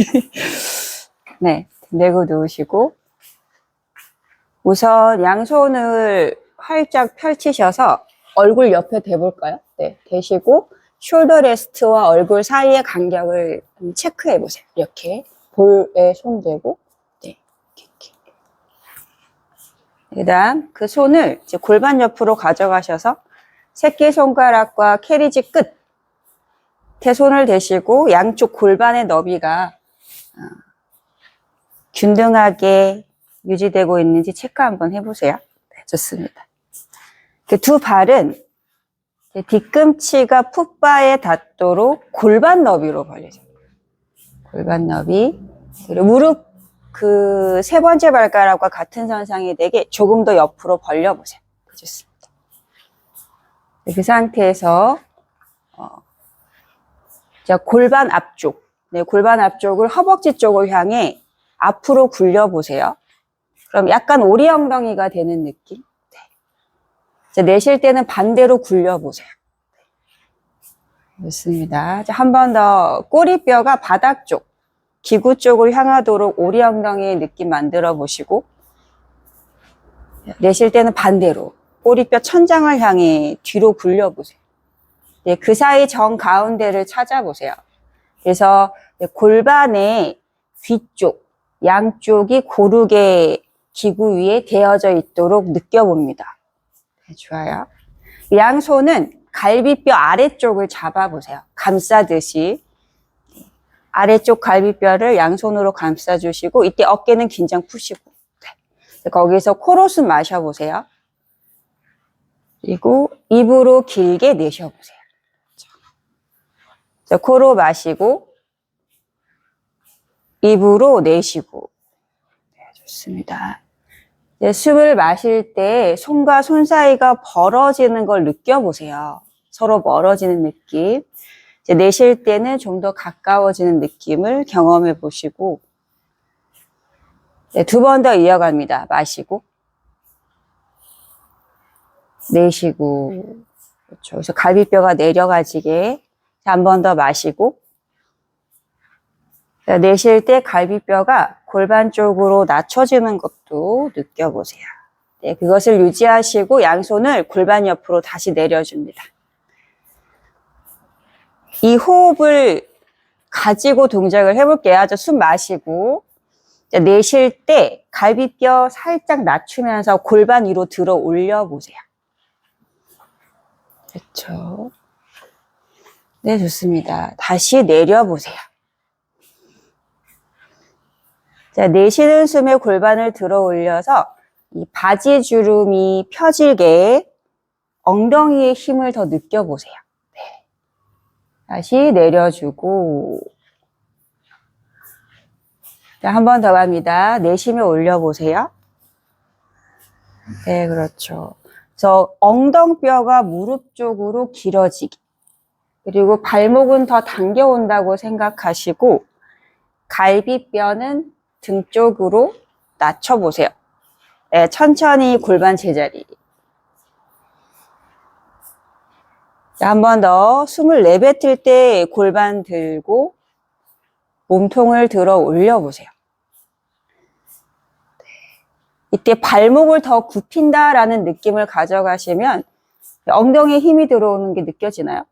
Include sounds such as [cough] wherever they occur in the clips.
[laughs] 네, 내고 누우시고 우선 양손을 활짝 펼치셔서 얼굴 옆에 대볼까요? 네, 대시고 숄더 레스트와 얼굴 사이의 간격을 좀 체크해 보세요. 이렇게 볼에 손 대고 네, 이렇게. 그다음 그 손을 이제 골반 옆으로 가져가셔서 새끼 손가락과 캐리지 끝 대손을 대시고 양쪽 골반의 너비가 어, 균등하게 유지되고 있는지 체크 한번 해보세요. 네, 좋습니다. 그두 발은 뒤꿈치가 풋바에 닿도록 골반 너비로 벌려져요. 골반 너비. 그리고 무릎 그 세 번째 발가락과 같은 선상이 되게 조금 더 옆으로 벌려보세요. 네, 좋습니다. 네, 그 상태에서 어, 자, 골반 앞쪽. 네, 골반 앞쪽을 허벅지 쪽을 향해 앞으로 굴려보세요. 그럼 약간 오리 엉덩이가 되는 느낌. 네. 자, 내쉴 때는 반대로 굴려보세요. 네. 좋습니다. 한 번 더 꼬리뼈가 바닥 쪽, 기구 쪽을 향하도록 오리 엉덩이의 느낌 만들어 보시고 내쉴 때는 반대로 꼬리뼈 천장을 향해 뒤로 굴려보세요. 네, 그 사이 정 가운데를 찾아보세요. 그래서 네, 골반의 뒤쪽, 양쪽이 고르게 기구 위에 대어져 있도록 느껴봅니다. 네, 좋아요. 양손은 갈비뼈 아래쪽을 잡아보세요. 감싸듯이. 네, 아래쪽 갈비뼈를 양손으로 감싸주시고, 이때 어깨는 긴장 푸시고, 네, 거기서 코로 숨 마셔보세요. 그리고 입으로 길게 내쉬어보세요. 자, 코로 마시고, 입으로 내쉬고. 네, 좋습니다. 이제 숨을 마실 때 손과 손 사이가 벌어지는 걸 느껴보세요. 서로 멀어지는 느낌. 이제 내쉴 때는 좀 더 가까워지는 느낌을 경험해 보시고, 네, 두 번 더 이어갑니다. 마시고, 내쉬고, 그렇죠. 그래서 갈비뼈가 내려가지게 한 번 더 마시고 자, 내쉴 때 갈비뼈가 골반 쪽으로 낮춰지는 것도 느껴보세요. 네, 그것을 유지하시고 양손을 골반 옆으로 다시 내려줍니다. 이 호흡을 가지고 동작을 해볼게요. 아주 숨 마시고 자, 내쉴 때 갈비뼈 살짝 낮추면서 골반 위로 들어 올려 보세요. 그렇죠. 네, 좋습니다. 다시 내려보세요. 자, 내쉬는 숨에 골반을 들어 올려서 이 바지 주름이 펴질게 엉덩이의 힘을 더 느껴보세요. 네. 다시 내려주고. 자, 한 번 더 갑니다. 내쉬며 올려보세요. 네, 그렇죠. 그래서 엉덩뼈가 무릎 쪽으로 길어지기. 그리고 발목은 더 당겨온다고 생각하시고 갈비뼈는 등 쪽으로 낮춰보세요. 네, 천천히 골반 제자리. 한 번 더 숨을 내뱉을 때 골반 들고 몸통을 들어 올려보세요. 네, 이때 발목을 더 굽힌다라는 느낌을 가져가시면 엉덩이에 힘이 들어오는 게 느껴지나요?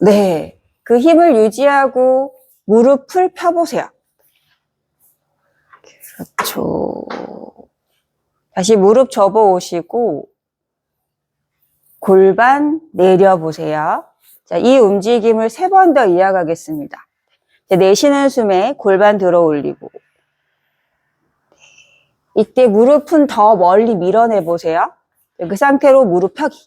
네. 그 힘을 유지하고 무릎을 펴보세요. 그렇죠. 다시 무릎 접어 오시고 골반 내려보세요. 자, 이 움직임을 세 번 더 이어가겠습니다. 자, 내쉬는 숨에 골반 들어 올리고 이때 무릎은 더 멀리 밀어내 보세요. 그 상태로 무릎 펴기.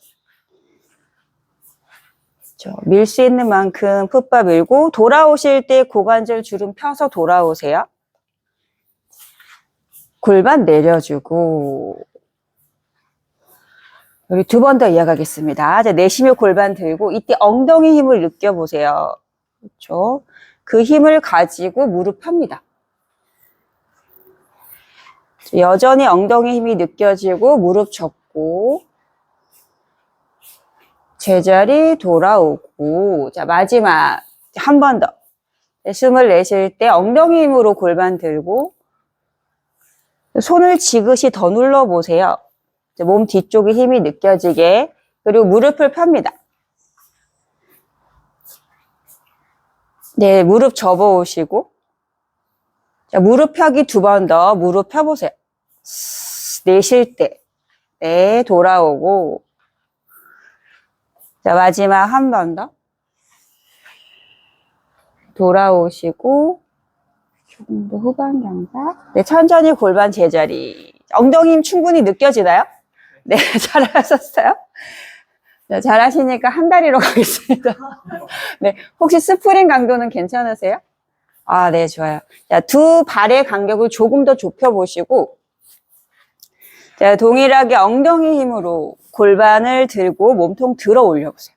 밀 수 있는 만큼 풋바 밀고 돌아오실 때 고관절 주름 펴서 돌아오세요. 골반 내려주고 여기 두번 더 이어가겠습니다. 이제 내쉬며 골반 들고 이때 엉덩이 힘을 느껴보세요. 그렇죠? 그 힘을 가지고 무릎 펴니다. 여전히 엉덩이 힘이 느껴지고 무릎 접고 제자리 돌아오고 자 마지막 한 번더 네, 숨을 내쉴 때 엉덩이 힘으로 골반 들고 손을 지그시 더 눌러 보세요. 이제 몸 뒤쪽에 힘이 느껴지게 그리고 무릎을 펴니다. 네, 무릎 접어 오시고 자, 무릎 펴기 두 번 더 무릎 펴보세요. 내쉴 때 네, 돌아오고 자, 마지막 한 번 더. 돌아오시고, 조금 더 후방 경사. 네, 천천히 골반 제자리. 엉덩이 힘 충분히 느껴지나요? 네, [laughs] 잘하셨어요? 네, 잘하시니까 한 다리로 [laughs] 가겠습니다. 네, 혹시 스프링 강도는 괜찮으세요? 아, 네, 좋아요. 자, 두 발의 간격을 조금 더 좁혀보시고, 자, 동일하게 엉덩이 힘으로 골반을 들고 몸통 들어 올려보세요.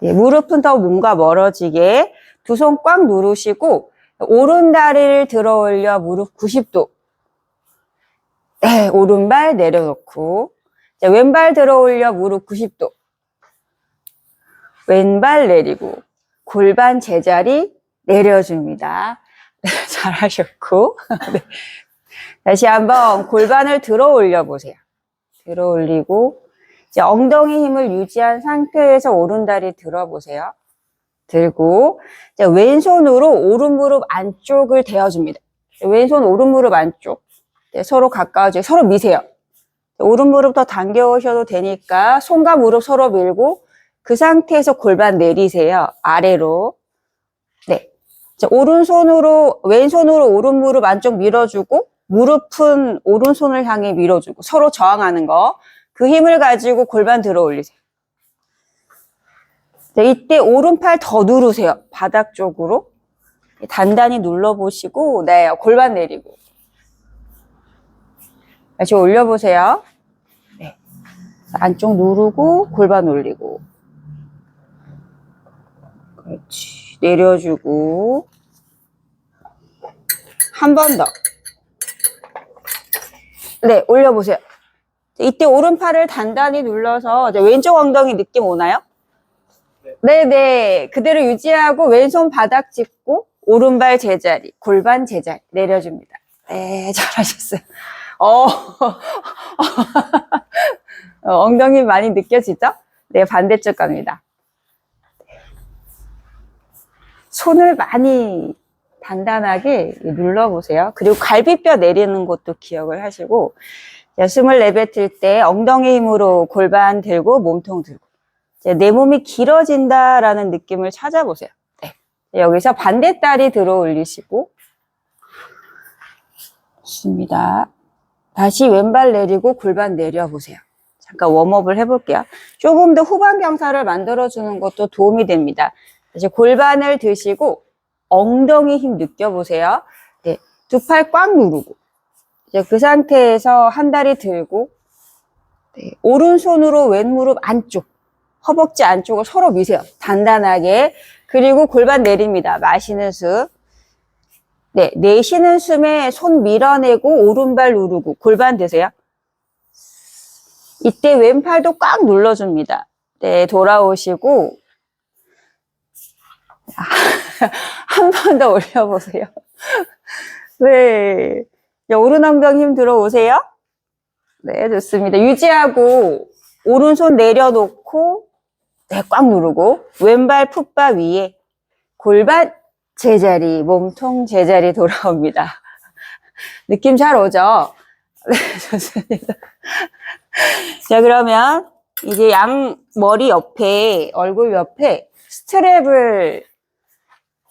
네, 무릎은 더 뭔가 멀어지게 두 손 꽉 누르시고 오른 다리를 들어 올려 무릎 90도. 네, 오른발 내려놓고 자, 왼발 들어 올려 무릎 90도. 왼발 내리고 골반 제자리 내려줍니다. 네, [laughs] 잘하셨고 [laughs] 네. 다시 한번 골반을 들어 올려 보세요. 들어 올리고 이제 엉덩이 힘을 유지한 상태에서 오른다리 들어보세요. 들고 이제 왼손으로 오른 무릎 안쪽을 대어줍니다. 왼손 오른 무릎 안쪽 네, 서로 가까워지게 서로 미세요. 오른 무릎 더 당겨 오셔도 되니까 손과 무릎 서로 밀고 그 상태에서 골반 내리세요. 아래로. 네. 이제 오른손으로 왼손으로 오른 무릎 안쪽 밀어주고 무릎은 오른손을 향해 밀어주고 서로 저항하는 거. 그 힘을 가지고 골반 들어 올리세요. 네, 이때 오른팔 더 누르세요. 바닥 쪽으로. 단단히 눌러보시고, 네, 골반 내리고. 다시 올려보세요. 네. 안쪽 누르고, 골반 올리고. 그렇지. 내려주고. 한 번 더. 네, 올려보세요. 이때 오른팔을 단단히 눌러서 왼쪽 엉덩이 느낌 오나요? 네네. 그대로 유지하고 왼손 바닥 짚고 오른발 제자리, 골반 제자리 내려줍니다. 네, [laughs] 잘하셨어요. 어, [laughs] 어, 엉덩이 많이 느껴지죠? 네, 반대쪽 갑니다. 손을 많이 단단하게 눌러보세요. 그리고 갈비뼈 내리는 것도 기억을 하시고, 자, 숨을 내뱉을 때 엉덩이 힘으로 골반 들고 몸통 들고, 이제 내 몸이 길어진다라는 느낌을 찾아보세요. 네. 여기서 반대다리 들어 올리시고, 좋습니다. 다시 왼발 내리고 골반 내려보세요. 잠깐 웜업을 해볼게요. 조금 더 후방 경사를 만들어주는 것도 도움이 됩니다. 다시 골반을 드시고 엉덩이 힘 느껴보세요. 네, 두 팔 꽉 누르고 이제 그 상태에서 한 다리 들고 네, 오른손으로 왼 무릎 안쪽 허벅지 안쪽을 서로 미세요. 단단하게 그리고 골반 내립니다. 마시는 숨 네, 내쉬는 숨에 손 밀어내고 오른발 누르고 골반 드세요. 이때 왼팔도 꽉 눌러줍니다. 네, 돌아오시고 [laughs] 한 번 더 올려보세요. [laughs] 네. 자, 오른 엉덩이 힘 들어오세요. 네, 좋습니다. 유지하고, 오른손 내려놓고, 네, 꽉 누르고, 왼발 풋바 위에, 골반 제자리, 몸통 제자리 돌아옵니다. [laughs] 느낌 잘 오죠? 네, 좋습니다. 자, 그러면, 이제 양 머리 옆에, 얼굴 옆에 스트랩을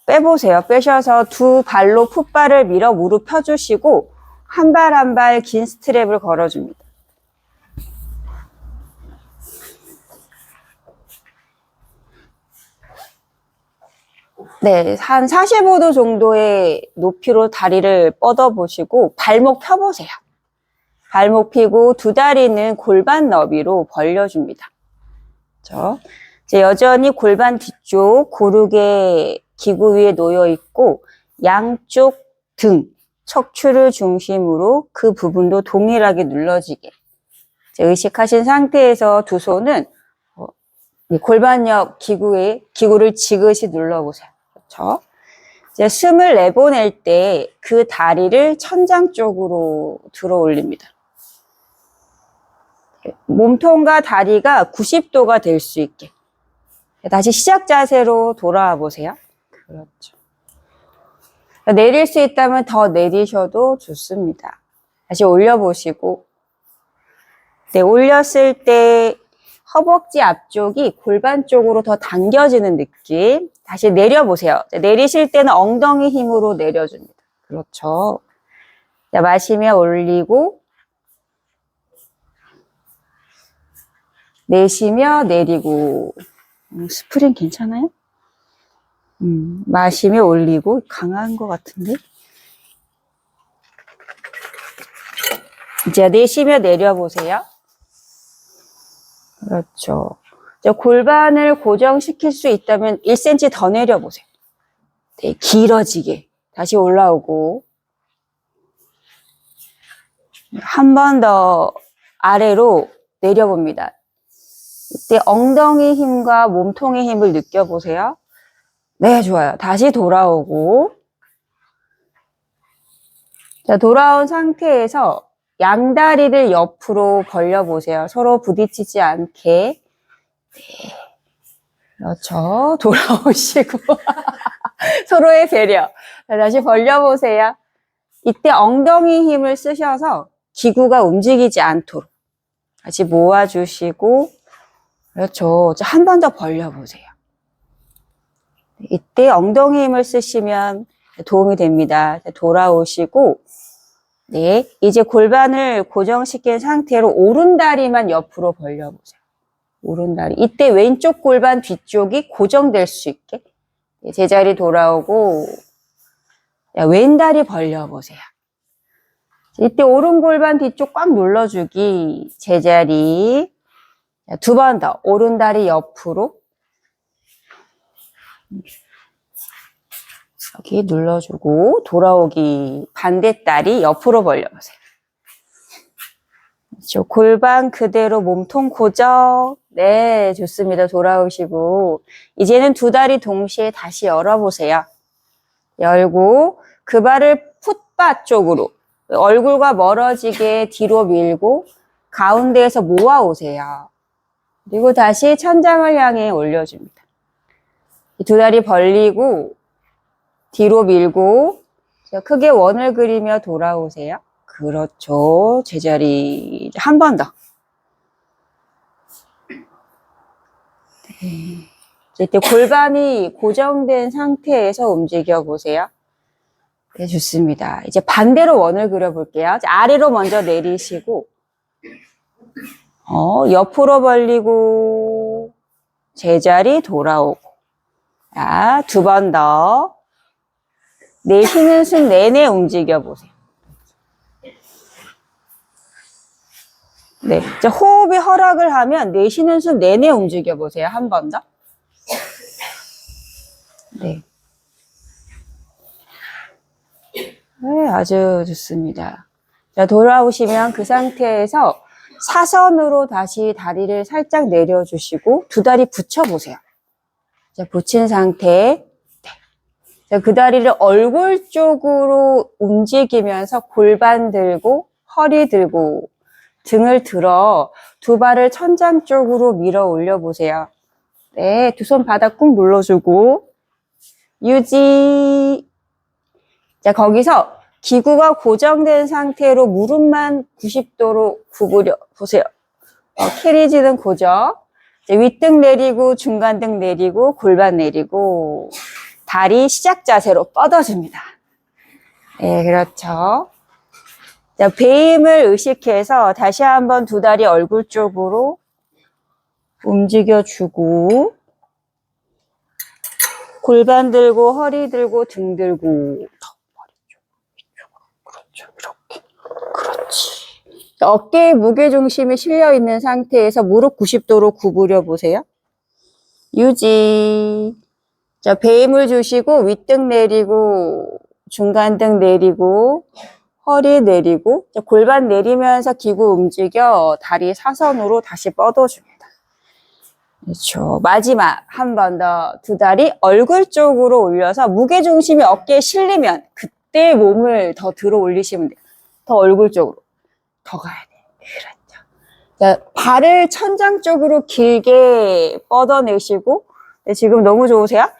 빼보세요. 빼셔서 두 발로 풋발을 밀어 무릎 펴주시고 한 발 한 발 긴 스트랩을 걸어줍니다. 네, 한 45도 정도의 높이로 다리를 뻗어 보시고 발목 펴보세요. 발목 펴고 두 다리는 골반 너비로 벌려줍니다. 그렇죠? 여전히 골반 뒤쪽 고르게 기구 위에 놓여 있고 양쪽 등, 척추를 중심으로 그 부분도 동일하게 눌러지게 의식하신 상태에서 두 손은 어, 이 골반 옆 기구에 기구를 지그시 눌러보세요. 그렇죠? 이제 숨을 내보낼 때 그 다리를 천장 쪽으로 들어 올립니다. 몸통과 다리가 90도가 될 수 있게. 다시 시작 자세로 돌아와 보세요. 그렇죠. 내릴 수 있다면 더 내리셔도 좋습니다. 다시 올려보시고. 네, 올렸을 때 허벅지 앞쪽이 골반 쪽으로 더 당겨지는 느낌. 다시 내려보세요. 자, 내리실 때는 엉덩이 힘으로 내려줍니다. 그렇죠. 자, 마시며 올리고, 내쉬며 내리고. 음, 스프링 괜찮아요? 음, 마시며 올리고, 강한 것 같은데? 이제 내쉬며 내려보세요. 그렇죠. 이제 골반을 고정시킬 수 있다면 1cm 더 내려보세요. 네, 길어지게. 다시 올라오고. 한 번 더 아래로 내려봅니다. 이때 엉덩이 힘과 몸통의 힘을 느껴보세요. 네, 좋아요. 다시 돌아오고. 자, 돌아온 상태에서 양다리를 옆으로 벌려보세요. 서로 부딪히지 않게. 네. 그렇죠. [laughs] 돌아오시고. [laughs] 서로의 배려. 자, 다시 벌려보세요. 이때 엉덩이 힘을 쓰셔서 기구가 움직이지 않도록. 다시 모아주시고. 그렇죠. 한 번 더 벌려보세요. 이때 엉덩이 힘을 쓰시면 도움이 됩니다. 돌아오시고. 네, 이제 골반을 고정시킨 상태로 오른다리만 옆으로 벌려보세요. 오른다리. 이때 왼쪽 골반 뒤쪽이 고정될 수 있게 네, 제자리 돌아오고 자, 왼다리 벌려보세요. 이때 오른 골반 뒤쪽 꽉 눌러주기 제자리 두 번 더 오른다리 옆으로 여기 눌러주고 돌아오기 반대다리 옆으로 벌려보세요. 그렇죠. 골반 그대로 몸통 고정. 네, 좋습니다. 돌아오시고 이제는 두 다리 동시에 다시 열어보세요. 열고 그 발을 풋바 쪽으로 얼굴과 멀어지게 뒤로 밀고 가운데에서 모아오세요. 그리고 다시 천장을 향해 올려줍니다. 두 다리 벌리고 뒤로 밀고 크게 원을 그리며 돌아오세요. 그렇죠. 제자리 한 번 더. 네. 이때 골반이 고정된 상태에서 움직여 보세요. 네, 좋습니다. 이제 반대로 원을 그려볼게요. 아래로 먼저 내리시고, 어, 옆으로 벌리고, 제자리 돌아오고. 자, 두 번 더. 내쉬는 숨 내내 움직여 보세요. 네. 이제 호흡이 허락을 하면 내쉬는 숨 내내 움직여 보세요. 한 번 더. 네. 네, 아주 좋습니다. 자, 돌아오시면 그 상태에서 사선으로 다시 다리를 살짝 내려주시고 두 다리 붙여보세요. 자, 붙인 상태. 네. 자, 그 다리를 얼굴 쪽으로 움직이면서 골반 들고 허리 들고 등을 들어 두 발을 천장 쪽으로 밀어 올려 보세요. 네, 두 손 바닥 꾹 눌러주고 유지. 자, 거기서 기구가 고정된 상태로 무릎만 90도로 구부려 보세요. 어, 캐리지는 고정. 윗등 내리고 중간 등 내리고 골반 내리고 다리 시작 자세로 뻗어줍니다. 네, 그렇죠. 자, 배임을 의식해서 다시 한번 두 다리 얼굴 쪽으로 움직여주고 골반 들고 허리 들고 등 들고 더 머리 쪽 위쪽으로 그렇죠 이렇게 어깨에 무게 중심이 실려 있는 상태에서 무릎 90도로 구부려 보세요 유지 자 배임을 주시고 윗등 내리고 중간등 내리고 허리 내리고 자, 골반 내리면서 기구 움직여 다리 사선으로 다시 뻗어줍니다. 그렇죠. 마지막 한 번 더 두 다리 얼굴 쪽으로 올려서 무게 중심이 어깨에 실리면 그때 몸을 더 들어 올리시면 돼요. 더 얼굴 쪽으로 더 가야 돼요. 그렇죠. 자, 발을 천장 쪽으로 길게 뻗어내시고 네, 지금 너무 좋으세요?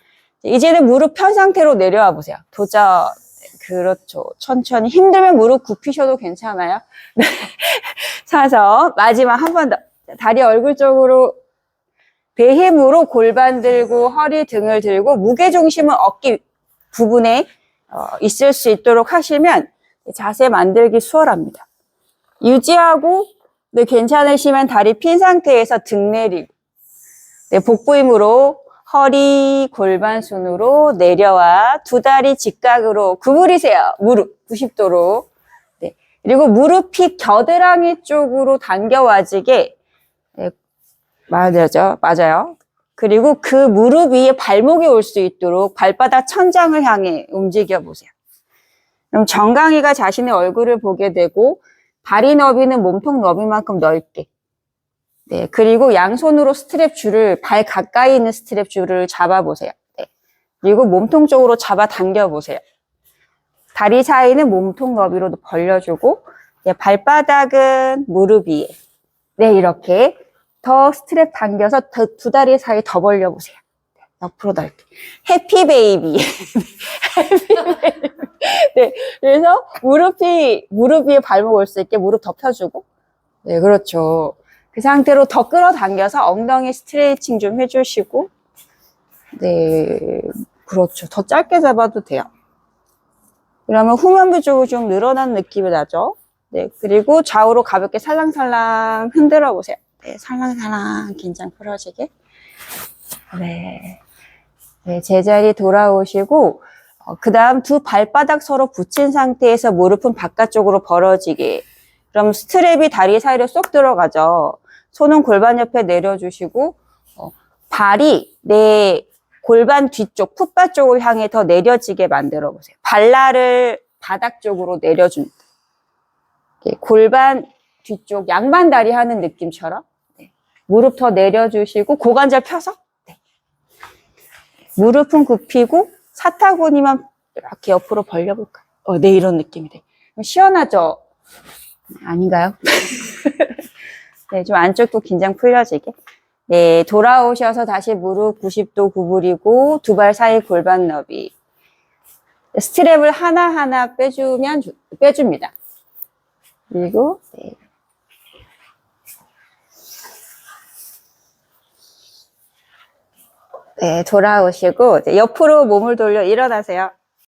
이제는 무릎 편 상태로 내려와 보세요. 도전. 그렇죠. 천천히 힘들면 무릎 굽히셔도 괜찮아요. [laughs] 네. 차서 마지막 한 번 더. 다리 얼굴 쪽으로 배 힘으로 골반 들고 허리 등을 들고 무게 중심은 어깨 부분에 어, 있을 수 있도록 하시면 자세 만들기 수월합니다. 유지하고 네, 괜찮으시면 다리 핀 상태에서 등 내리고 네, 복부 힘으로 허리 골반 순으로 내려와 두 다리 직각으로 구부리세요. 무릎 90도로. 네. 그리고 무릎이 겨드랑이 쪽으로 당겨와지게 네, 맞아죠. 맞아요. 그리고 그 무릎 위에 발목이 올 수 있도록 발바닥 천장을 향해 움직여 보세요. 그럼 정강이가 자신의 얼굴을 보게 되고 다리 너비는 몸통 너비만큼 넓게. 네. 그리고 양손으로 스트랩 줄을 발 가까이 있는 스트랩 줄을 잡아 보세요. 네. 그리고 몸통 쪽으로 잡아 당겨 보세요. 다리 사이는 몸통 너비로 벌려주고 네, 발바닥은 무릎 위에. 네, 이렇게 더 스트랩 당겨서 더- 두 다리 사이 더 벌려 보세요. 네, 옆으로 넓게. 해피 베이비. [laughs] 해피 베이비. [laughs] 네, 그래서 무릎이, 무릎 위에 발목 올 수 있게 무릎 덮여주고. 네, 그렇죠. 그 상태로 더 끌어당겨서 엉덩이 스트레칭 좀 해주시고. 네, 그렇죠. 더 짧게 잡아도 돼요. 그러면 후면부 쪽이 좀 늘어난 느낌이 나죠? 네, 그리고 좌우로 가볍게 살랑살랑 흔들어 보세요. 네, 살랑살랑 긴장 풀어지게. 네. 네, 제자리 돌아오시고, 그 다음 두 발바닥 서로 붙인 상태에서 무릎은 바깥쪽으로 벌어지게. 그럼 스트랩이 다리 사이로 쏙 들어가죠. 손은 골반 옆에 내려주시고, 어, 발이 내 골반 뒤쪽, 풋바 쪽을 향해 더 내려지게 만들어 보세요. 발날을 바닥 쪽으로. 이렇게 골반 뒤쪽 양반 다리 하는 느낌처럼 네. 무릎 더 내려주시고 고관절 펴서 네. 무릎은 굽히고 사타구니만 이렇게 옆으로 벌려볼까요? 어, 네 이런 느낌이 돼. 시원하죠? 아닌가요? [laughs] 네, 좀 안쪽도 긴장 풀려지게. 네, 돌아오셔서 다시 무릎 90도 구부리고 두 발 사이 골반 너비. 스트랩을 하나하나 빼주면, 좋- 빼줍니다. 그리고, 네. 네, 돌아오시고, 옆으로 몸을 돌려 일어나세요.